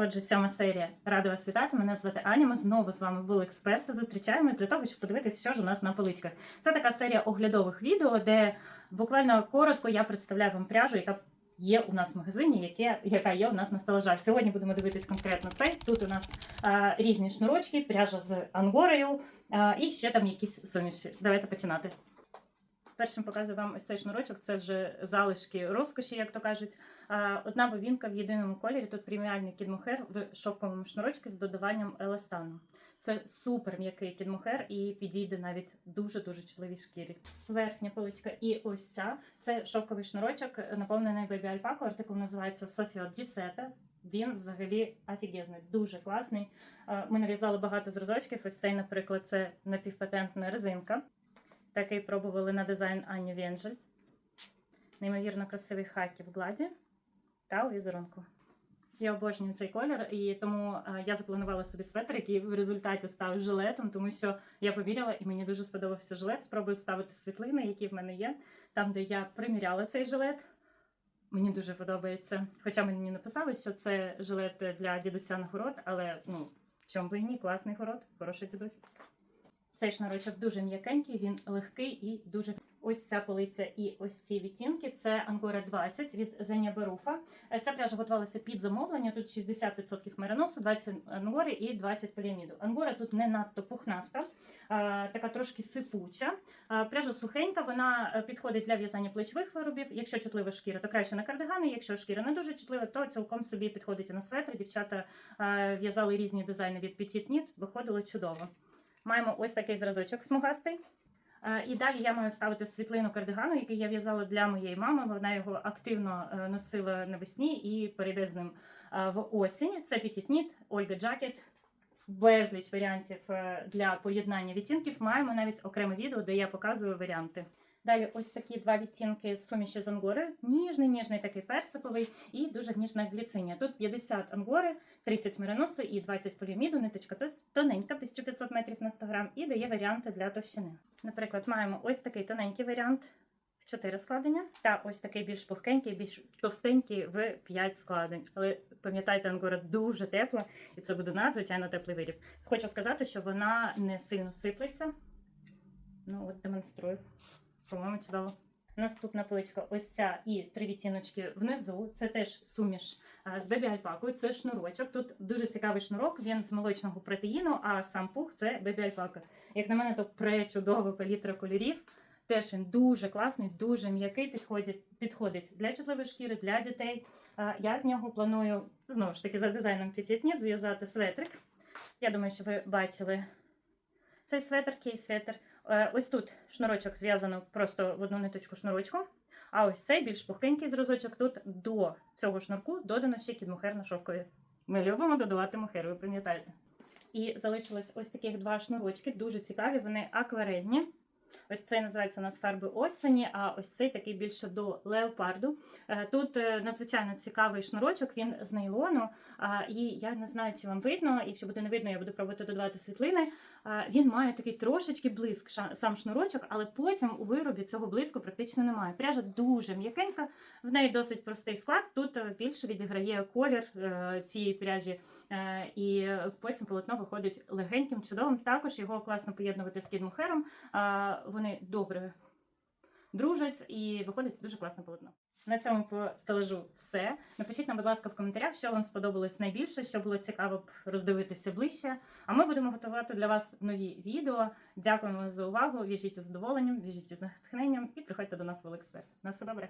Отже, сьома серія. Рада вас вітати. Мене звати Аня. Ми знову з вами були експерти. Зустрічаємось для того, щоб подивитися, що ж у нас на поличках. Це така серія оглядових відео, де буквально коротко я представляю вам пряжу, яка є у нас в магазині, яке, яка є у нас на стелажах. Сьогодні будемо дивитись конкретно цей. Тут у нас а, різні шнурочки, пряжа з ангорою а, і ще там якісь суміші. Давайте починати. Першим показую вам ось цей шнурочок. Це вже залишки розкоші, як то кажуть. Одна бобінка в єдиному кольорі. Тут преміальний кідмухер в шовковому шнурочку з додаванням еластану. Це супер м'який кідмухер і підійде навіть дуже дуже чоловій шкірі. Верхня поличка і ось ця. Це шовковий шнурочок, наповнений бебі альпаку. Артикул називається Софіо Дісета. Він взагалі офігезний, дуже класний. Ми нав'язали багато зразочків. Ось цей, наприклад, це напівпатентна резинка. Такий пробували на дизайн Ані Венжель. Неймовірно красивий хакі в гладі та у візерунку. Я обожнюю цей колір, і тому е, я запланувала собі светр, який в результаті став жилетом, тому що я поміряла і мені дуже сподобався жилет. Спробую ставити світлини, які в мене є. Там, де я приміряла цей жилет. Мені дуже подобається. Хоча мені написали, що це жилет для дідуся на город, але ну, чому би і ні, класний город, хороший дідусь. Цей шнурочок дуже м'якенький, він легкий і дуже. Ось ця полиця і ось ці відтінки. Це Ангора 20 від Зеня Беруфа. Е, Ця пряжа готувалася під замовлення. Тут 60% мериносу, 20 ангори і 20 поліаміду. Ангора тут не надто пухнаста, така трошки сипуча. А, Пряжа сухенька, вона е, підходить для в'язання плечових виробів. Якщо чутлива шкіра, то краще на кардигани. Якщо шкіра не дуже чутлива, то цілком собі підходить і на светр. Дівчата е, в'язали різні дизайни від Petit Knit, виходило чудово. Маємо ось такий зразочок смугастий. Е, І далі я маю вставити світлину кардигану, який я в'язала для моєї мами. Вона його активно е, носила навесні і перейде з ним е, в осінь. Це пітітніт, Ольга Джакет. Безліч варіантів для поєднання відтінків. Маємо навіть окреме відео, де я показую варіанти. Далі ось такі два відтінки суміші з ангори. Ніжний, ніжний такий персиковий і дуже ніжна гліциня. Тут 50 ангори, 30 мериносу і 20 поліаміду, ниточка тоненька, 1500 метрів на 100 грам, і дає варіанти для товщини. Наприклад, маємо ось такий тоненький варіант в 4 складення, та ось такий більш пухкенький, більш товстенький в 5 складень. Але пам'ятайте, ангора дуже тепла, і це буде надзвичайно теплий виріб. Хочу сказати, що вона не сильно сиплеться. Ну, от демонструю. По-моєму, чудово. Наступна поличка ось ця і три відтіночки внизу. Це теж суміш з бебі альпакою. Це шнурочок. Тут дуже цікавий шнурок. Він з молочного протеїну, а сам пух це бебі альпака. Як на мене, то пречудова палітра кольорів. Теж він дуже класний, дуже м'який. Підходить, підходить для чутливої шкіри, для дітей. Я з нього планую знову ж таки за дизайном Petit зв'язати светрик. Я думаю, що ви бачили цей светр, кей-светр. Е, Ось тут шнурочок зв'язано просто в одну ниточку шнурочком. А ось цей більш пухкенький зразочок. Тут до цього шнурку додано ще кідмухер на шовкові. Ми любимо додавати мухер, ви пам'ятаєте. І залишилось ось таких два шнурочки, дуже цікаві, вони акварельні. Ось цей називається у нас фарби осені, а ось цей такий більше до леопарду. Е, Тут е, надзвичайно цікавий шнурочок, він з нейлону. І я не знаю, чи вам видно. Якщо буде не видно, я буду пробувати додавати світлини. Він має такий трошечки блиск, сам шнурочок, але потім у виробі цього блиску практично немає. Пряжа дуже м'якенька, в неї досить простий склад. Тут е, більше відіграє колір цієї пряжі, і потім полотно виходить легеньким, чудовим. Також його класно поєднувати з кідмухером. Вони добре дружать і виходить дуже класне полотно. На цьому по стелажу все. Напишіть нам, будь ласка, в коментарях, що вам сподобалось найбільше, що було цікаво б роздивитися ближче. А ми будемо готувати для вас нові відео. Дякуємо за увагу. Віжіть із задоволенням, віжіть із натхненням і приходьте до нас в Олексперт. На все добре.